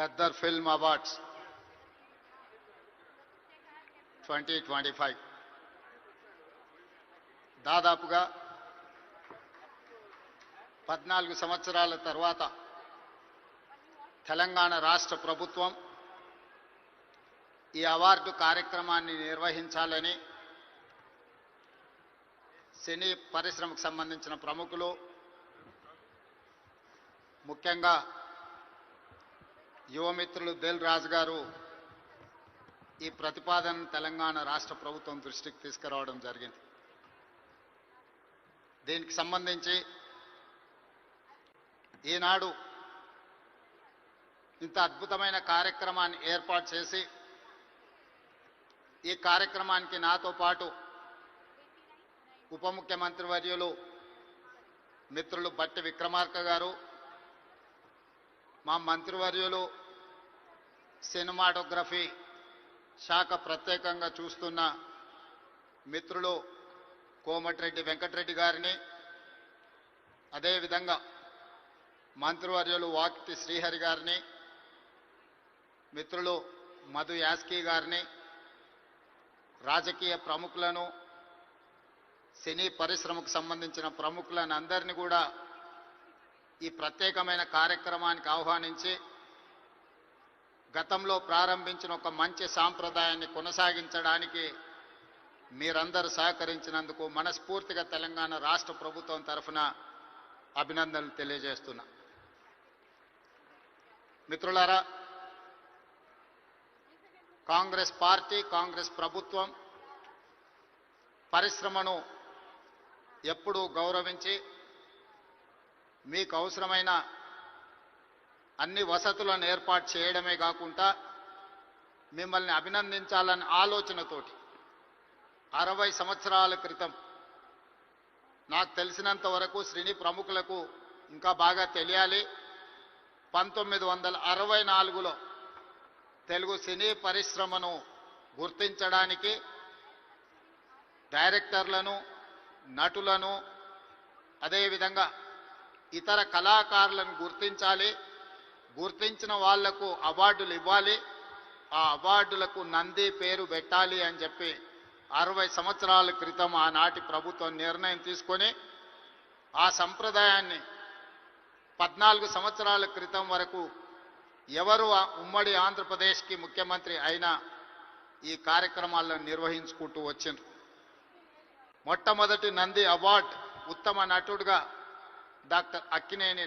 Gaddar film awards twenty twenty five. దాదాపుగా పద్నాలుగు సంవత్సరాల తర్వాత తెలంగాణ రాష్ట్ర ప్రభుత్వం ఈ అవార్డు కార్యక్రమాన్ని నిర్వహించాలని సినీ పరిశ్రమకు సంబంధించిన ప్రముఖులు ముఖ్యంగా యువమిత్రులు దిల్ రాజు గారు ఈ ప్రతిపాదన తెలంగాణ రాష్ట్ర ప్రభుత్వం దృష్టికి తీసుకురావడం జరిగింది. దీనికి సంబంధించి ఈనాడు ఇంత అద్భుతమైన కార్యక్రమాన్ని ఏర్పాటు చేసి ఈ కార్యక్రమానికి నాతో పాటు ఉప ముఖ్యమంత్రి వర్యులు మిత్రులు బట్టి విక్రమార్క గారు మా మంత్రివర్యులు సినిమాటోగ్రఫీ శాఖ ప్రత్యేకంగా చూస్తున్న మిత్రులు కోమటిరెడ్డి వెంకటరెడ్డి గారిని అదేవిధంగా మంత్రివర్యులు వాకిటి శ్రీహరి గారిని మిత్రులు మధు యాస్కి గారిని రాజకీయ ప్రముఖులను సినీ పరిశ్రమకు సంబంధించిన ప్రముఖులను అందరినీ కూడా ఈ ప్రత్యేకమైన కార్యక్రమానికి ఆహ్వానించి గతంలో ప్రారంభించిన ఒక మంచి సాంప్రదాయాన్ని కొనసాగించడానికి మీరందరూ సహకరించినందుకు మనస్ఫూర్తిగా తెలంగాణ రాష్ట్ర ప్రభుత్వం తరఫున అభినందనలు తెలియజేస్తున్నా. మిత్రులారా కాంగ్రెస్ పార్టీ కాంగ్రెస్ ప్రభుత్వం పరిశ్రమను ఎప్పుడూ గౌరవించి మీకు అవసరమైన అన్ని వసతులను ఏర్పాటు చేయడమే కాకుండా మిమ్మల్ని అభినందించాలనే ఆలోచనతోటి అరవై సంవత్సరాల క్రితం నాకు తెలిసినంత వరకు శ్రేణి ప్రముఖులకు ఇంకా బాగా తెలియాలి. పంతొమ్మిది వందల అరవై నాలుగులో తెలుగు సినీ పరిశ్రమను గుర్తించడానికి డైరెక్టర్లను నటులను అదేవిధంగా ఇతర కళాకారులను గుర్తించాలి. గుర్తించిన వాళ్ళకు అవార్డులు ఇవ్వాలి. ఆ అవార్డులకు నంది పేరు పెట్టాలి అని చెప్పి అరవై సంవత్సరాల క్రితం ఆనాటి ప్రభుత్వం నిర్ణయం తీసుకొని ఆ సంప్రదాయాన్ని పద్నాలుగు సంవత్సరాల క్రితం వరకు ఎవరు ఆ ఉమ్మడి ఆంధ్రప్రదేశ్కి ముఖ్యమంత్రి అయినా ఈ కార్యక్రమాలను నిర్వహించుకుంటూ వచ్చిండ్రు. మొట్టమొదటి నంది అవార్డ్ ఉత్తమ నటుడుగా డాక్టర్ అక్కినేని